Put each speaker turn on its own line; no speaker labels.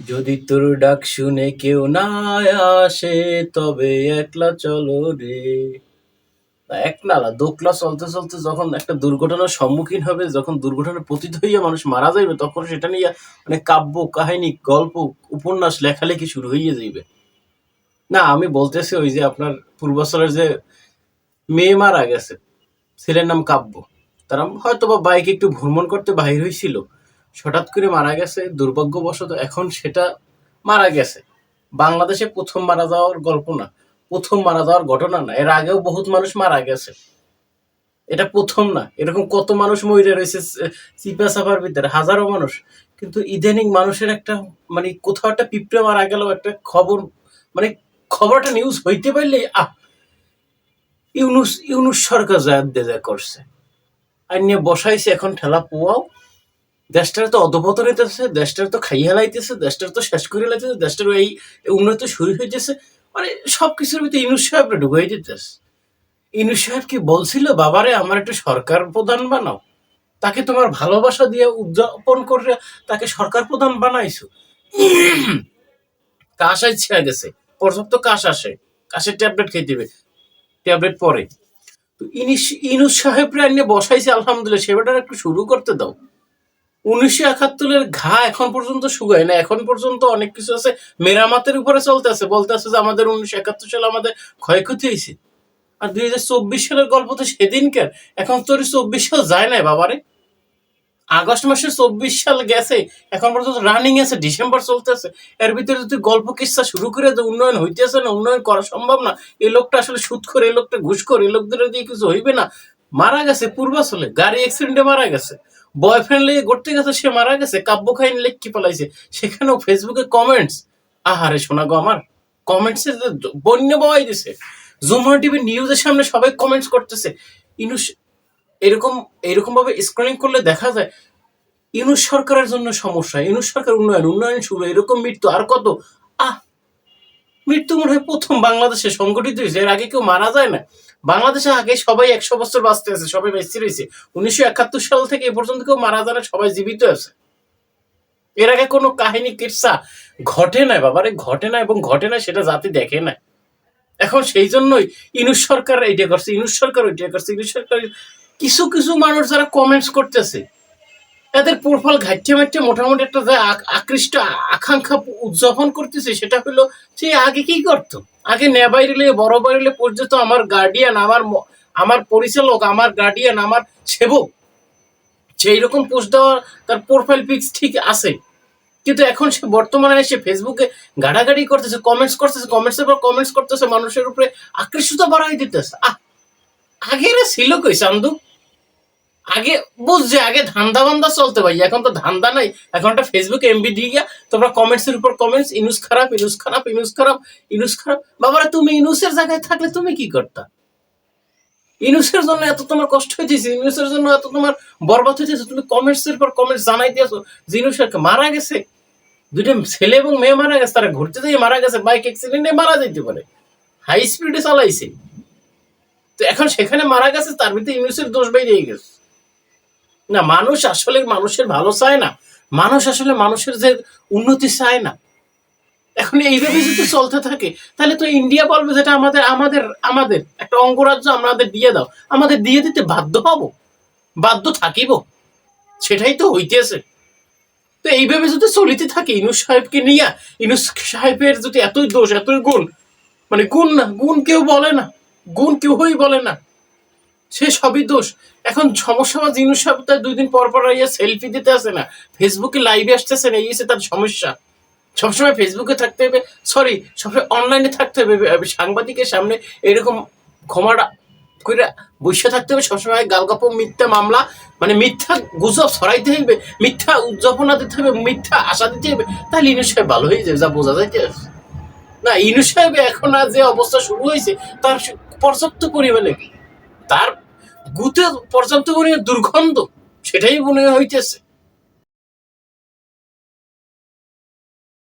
যদি তোর ডাক শুনে কেউ না আসে তবে একলা চলো রে। না, একলা না দোকলা চলতে চলতে যখন একটা দুর্ঘটনার সম্মুখীন হবে যখন দুর্ঘটনার পতিত হইয়া মানুষ মারা যাইবে তখন সেটা নিয়ে মানে কাব্য কাহিনী গল্প উপন্যাস লেখালেখি শুরু হইয়া যাইবে। না আমি বলতেছি ওই যে আপনার পূর্বাচলের যে মেয়ে মারা গেছে ছেলের নাম কাব্য। তারা হয়তো বা বাইকে একটু ভ্রমণ করতে বাহির হয়েছিল হঠাৎ করে মারা গেছে, দুর্ভাগ্যবশত এখন সেটা মারা গেছে। বাংলাদেশে প্রথম মারা যাওয়ার গল্প না, প্রথম মারা যাওয়ার ঘটনা না, এর আগেও বহুত মানুষ মারা গেছে। এটা প্রথম না, এরকম কত মানুষ মরে রয়েছে চিপা চাপার ভিতরে, হাজারো মানুষ। কিন্তু ইদানিং মানুষের একটা মানে কোথাও একটা পিঁপড়ে মারা গেল একটা খবর মানে খবরটা নিউজ হইতে পারলে আহ, ইউনুস ইউনুস সরকার যা দেজা করছে। আর নিয়ে বসাইছে এখন ঠেলা পোয়াও। দেশটার তো অধপতন হইতেছে, দেশটার তো খাইয়া লাইতেছে, দেশটার তো শেষ করে লাইতেছে দেশটার এই উন্নত শুরু হইতেছে মানে সব কিছুর ভিতরে ইনুস সাহেবরা ঢুকাই দিতেছে। ইনুস সাহেব কি বলছিল, বাবারে, আমার একটু সরকার প্রধান বানাও। তাকে তোমার ভালোবাসা দিয়ে উদযাপন করে তাকে সরকার প্রধান বানাইছো। কাশ আসছে গেছে। প্রথম তো কাশ আসে। কাশের ট্যাবলেট খেয়ে দিবে। ট্যাবলেট পরে। তো ইনিস সাহেবরা নিয়ে বসাইছে, আলহামদুলিল্লাহ, সেবাটা একটু শুরু করতে দাও। উনিশশো একাত্তরের ঘা এখন পর্যন্ত শুকায় না এখন পর্যন্ত অনেক কিছু আছে, মেরামতের উপরে চলতে আছে। বলতে আছে যে আমাদের উনিশশো একাত্তর সালে আমাদের ক্ষয়ক্ষতি হয়েছে। আর দুই হাজার চব্বিশ সালের গল্প তো সেদিনকার। এখন তোর চব্বিশ সাল যায় না বাবারে। আগস্ট মাসে চব্বিশ সাল গেছে, এখন পর্যন্ত রানিং আছে, ডিসেম্বর চলতেছে এর ভিতরে যদি গল্প কিস্সা শুরু করে যে উন্নয়ন হইতেছে না, উন্নয়ন করা সম্ভব না, এই লোকটা আসলে সুদ করে, এই লোকটা ঘুষ করে, এই লোকদের দিয়ে কিছু হইবে না। মারা গেছে পূর্বাচলে, গাড়ি অ্যাক্সিডেন্টে মারা গেছে। বয়ফ্রেন্ড লেগে ঘুরতে গেছে, সে মারা গেছে, কাব্য খাইন লেখকি পালাইছে। সেখানেও ফেসবুকে কমেন্টস আহারে শোনা গো আমার কমেন্টসে বন্য বওয়াই দিছে। জুমার টিভি নিউজের সামনে সবাই কমেন্টস করতেছে। ইনুস, এরকম এরকম ভাবে স্ক্রলিং করলে দেখা যায় ইউনুস সরকারের জন্য সমস্যা ইউনুস সরকার উন্নয়ন উন্নয়ন শুরু এরকম মৃত্যু আর কত? আহ! মৃত্যু মনে হয় প্রথম বাংলাদেশে সংগঠিত হয়েছে, এর আগে কেউ মারা যায় না। বাংলাদেশে আগে সবাই একশো বছর বাঁচতে আছে, সবাই বেঁচে রয়েছে। উনিশশো একাত্তর সাল থেকে এ পর্যন্ত কেউ মারা না, সবাই জীবিত আছে। এর আগে কোনো কাহিনী কিরসা ঘটে না বাবারে, ঘটে না এবং ঘটে না সেটা জাতি দেখে না এখন সেই জন্যই ইনুস সরকার এইটা করছে, ইনুস সরকার ওইটা করছে, ইনুস সরকার কিছু কিছু মানুষ যারা কমেন্টস করতেছে, এদের প্রোফাইল ঘাটতে মারতে মোটামুটি একটা আকৃষ্ট আকাঙ্ক্ষা উদযাপন করতেছে, সেটা হলো সে আগে কি করতো? আগে নেবাইরিলে বড় বাইরিলে পর্যন্ত আমার গার্ডিয়ান আমার আমার পরিচালক, আমার গার্ডিয়ান আমার সেবক সেই রকম পোস্ট দেওয়া, তার প্রোফাইল পিক্স ঠিক আছে। কিন্তু এখন সে বর্তমানে এসে ফেসবুকে গাড়াগাড়ি করতেছে কমেন্টস করতেছে কমেন্টসের পর কমেন্টস করতেছে, মানুষের উপরে আকৃষ্টতা বাড়াই দিতেছে। আহ আগে রে ছিল কই, চান্দু? আগে বুঝছে, আগে ধান্দা বান্দা চলতে ভাই, এখন তো ধান্দা নাই। এখন একটা ফেসবুকে এমবি দিয়ে গিয়া তোমরা কমেন্টস এর উপর কমেন্টস ইনুস খারাপ ইনুস খারাপ ইনুস খারাপ ইনুস খারাপ। বাবারা, তুমি ইনুসের জায়গায় থাকলে তুমি কি করতা? ইনুসের জন্য এত তোমার কষ্ট হইতেছে, ইনুসের জন্য এত তোমার বরবাদ হইতেছে, তুমি কমেন্টস এর পর কমেন্টস জানাই দিয়েছ, যে ইনুসের মারা গেছে। দুইটা ছেলে এবং মেয়ে মারা গেছে, তারা ঘুরতে যেয়ে মারা গেছে বাইক অ্যাক্সিডেন্টে মারা যেতে পারে। হাই স্পিডে চালাইছে। তো এখন সেখানে মারা গেছে, তার ভিতরে ইনুসের দোষ বেরিয়ে গেছে। না, মানুষ আসলে মানুষের ভালো চায় না। মানুষ আসলে মানুষের যে উন্নতি চায় না। এখন এইভাবে যদি চলতে থাকে, তাহলে তো ইন্ডিয়া বলবে যেটা আমাদের আমাদের আমাদের, একটা অঙ্গরাজ্য আমাদের দিয়ে দাও। আমাদের দিয়ে দিতে বাধ্য হব। বাধ্য থাকিব। সেটাই তো হইতেছে। তো এইভাবে যদি চলিতে থাকে, ইনুস সাহেবকে নিয়ে, ইনুস সাহেবের যদি এতই দোষ, এতই গুণ মানে গুণ না, গুণ কেউ বলে না। গুণ কেউই বলে না। সে সবই দোষ। এখন সমস্যা বা জিনিস তার দুই দিন পর পর ইয়ে সেলফি দিতে আসে না। ফেসবুকে লাইভে আসতেছে না হচ্ছে তার সমস্যা। সবসময় ফেসবুকে থাকতে হবে সরি সবসময় অনলাইনে থাকতে হবে। সাংবাদিকের সামনে এরকম ক্ষমাটা করে বসে থাকতে হবে, সবসময় গালগপ মিথ্যা মামলা মানে মিথ্যা গুজব ছড়াইতে হইবে, মিথ্যা উদযাপনা দিতে হবে, মিথ্যা আশা দিতে হবে তাহলে ইনু সাহেব ভালো হয়ে যাবে, যা বোঝা যাইতে না, ইনু সাহেব এখন আর যে অবস্থা শুরু হয়েছে, তার পর্যাপ্ত পরিমাণে, তার গুতে পর্যাপ্ত পরিমাণে দুর্গন্ধ সেটাই মনে হইতেছে।